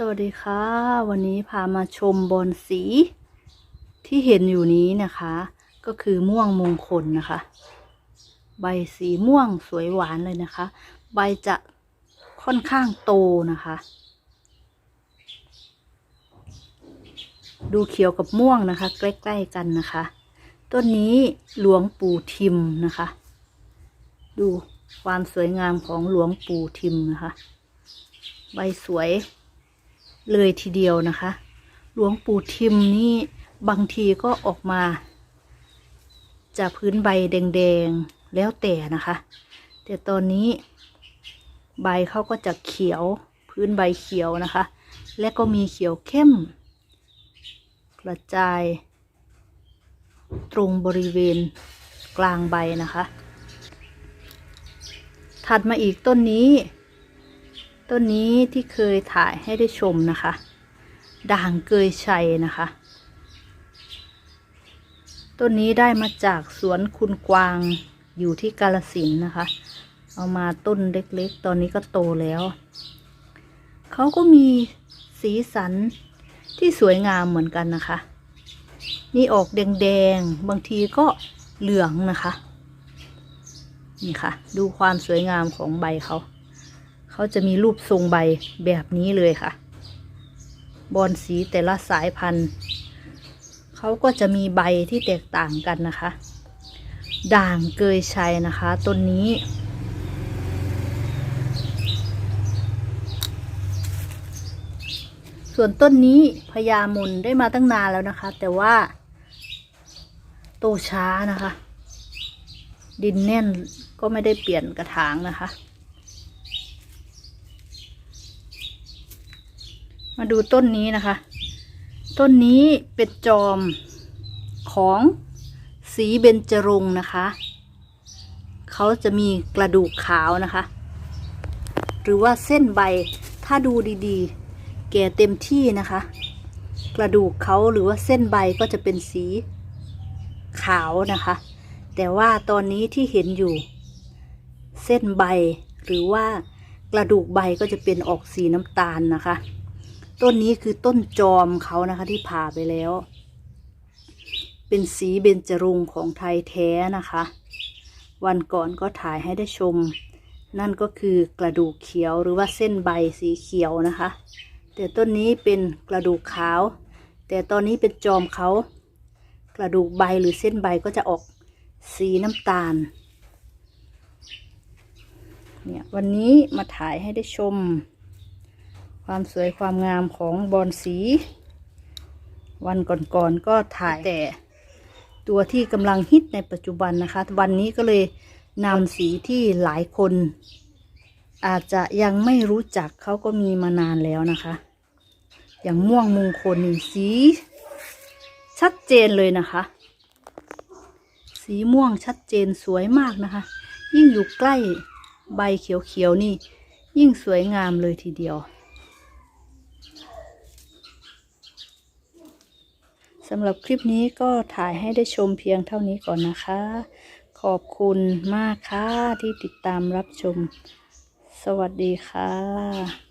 สวัสดีค่ะ วันนี้พามาชมบอนสีที่เห็นอยู่นี้นะคะ ก็คือม่วงมงคลนะคะ ใบสีม่วงสวยหวานเลยนะคะ ใบจะค่อนข้างโตนะคะ ดูเขียวกับม่วงนะคะ ใกล้ๆกันนะคะ ต้นนี้หลวงปู่ทิมนะคะ ดูความสวยงามของหลวงปู่ทิมนะคะ ใบสวย เลยทีเดียวนะคะ หลวงปู่ทิมนี่บางทีก็ออกมา จากพื้นใบแดงๆ แล้วแต่นะคะ แต่ตอนนี้ใบเขาก็จะเขียวพื้นใบเขียวนะคะ และก็มีเขียวเข้ม กระจาย ตรงบริเวณกลางใบนะคะ ถัดมาอีกต้นนี้ ต้นนี้ที่เคยถ่ายให้ได้ชมนะคะ ด่างเกยชัยนะคะ ต้นนี้ได้มาจากสวนคุณกวางอยู่ที่กาลสินนะคะ เอามาต้นเล็กๆ ตอนนี้ก็โตแล้ว เขาก็มีสีสันที่สวยงามเหมือนกันนะคะ นี่ออกแดงๆ บางทีก็เหลืองนะคะ นี่ค่ะ ดูความสวยงามของใบเขา เขาจะมีรูปทรงใบแบบนี้เลยค่ะ บอนสีแต่ละสายพันธุ์เขาก็จะมีใบที่แตกต่างกันนะคะ ด่างเกยชัยนะคะต้นนี้ ส่วนต้นนี้พญามุนได้มาตั้งนานแล้วนะคะ แต่ว่า โตช้านะคะ ดินแน่นก็ไม่ได้เปลี่ยนกระถางนะคะ มาดูต้นนี้นะคะ ต้นนี้เป็นจอมของสีเบญจรงค์นะคะ เขาจะมีกระดูกขาวนะคะ หรือว่าเส้นใบถ้าดูดีๆ แก่เต็มที่นะคะ กระดูกเขาหรือว่าเส้นใบก็จะเป็นสีขาวนะคะ แต่ว่าตอนนี้ที่เห็นอยู่ เส้นใบหรือว่ากระดูกใบก็จะเป็นออกสีน้ำตาลนะคะ ต้นนี้คือต้นจอมเขานะคะ ที่ผ่าไปแล้ว เป็นสีเบญจรงค์ของไทยแท้นะคะ วันก่อนก็ถ่ายให้ได้ชม นั่นก็คือกระดูกเขียวหรือว่าเส้นใบสีเขียวนะคะ แต่ต้นนี้เป็นกระดูกขาว แต่ตอนนี้เป็นจอมเขากระดูกใบหรือเส้นใบก็จะออกสีน้ำตาล เนี่ยวันนี้มาถ่ายให้ได้ชม ความสวยความงามของบอนสี วันก่อนๆก็ถ่ายแต่ตัวที่กำลังฮิตในปัจจุบันนะคะ วันนี้ก็เลยนำสีที่หลายคน อาจจะยังไม่รู้จักเขาก็มีมานานแล้วนะคะ อย่างม่วงมงคลนี่สี ชัดเจนเลยนะคะ สีม่วงชัดเจนสวยมากนะคะ ยิ่งอยู่ใกล้ใบเขียวๆนี่ ยิ่งสวยงามเลยทีเดียว สำหรับคลิปนี้ก็ถ่ายให้ได้ชมเพียงเท่านี้ก่อนนะคะ ขอบคุณมากค่ะที่ติดตามรับชม สวัสดีค่ะ